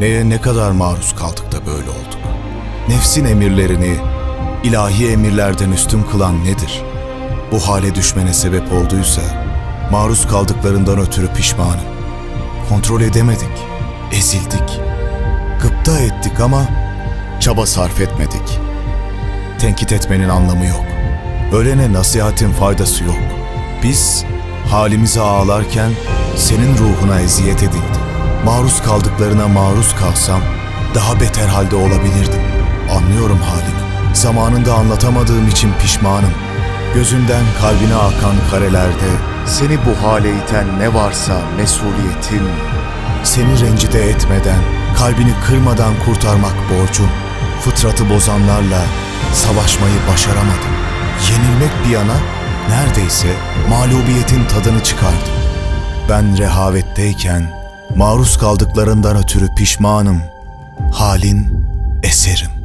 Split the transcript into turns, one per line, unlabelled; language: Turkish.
Neye ne kadar maruz kaldık da böyle olduk? Nefsin emirlerini ilahi emirlerden üstün kılan nedir? Bu hale düşmene sebep olduysa maruz kaldıklarından ötürü pişmanım. Kontrol edemedik, ezildik. Gıpta ettik ama çaba sarf etmedik. Tenkit etmenin anlamı yok. Ölene nasihatin faydası yok. Biz halimize ağlarken senin ruhuna eziyet edildi. Maruz kaldıklarına maruz kalsam daha beter halde olabilirdim. Anlıyorum halini. Zamanında anlatamadığım için pişmanım. Gözünden kalbine akan karelerde seni bu hale iten ne varsa mesuliyetin seni rencide etmeden, kalbini kırmadan kurtarmak borcum. Fıtratı bozanlarla savaşmayı başaramadım. Yenilmek bir yana neredeyse mağlubiyetin tadını çıkardım. Ben rehavetteyken maruz kaldıklarından ötürü pişmanım. Halin eserim.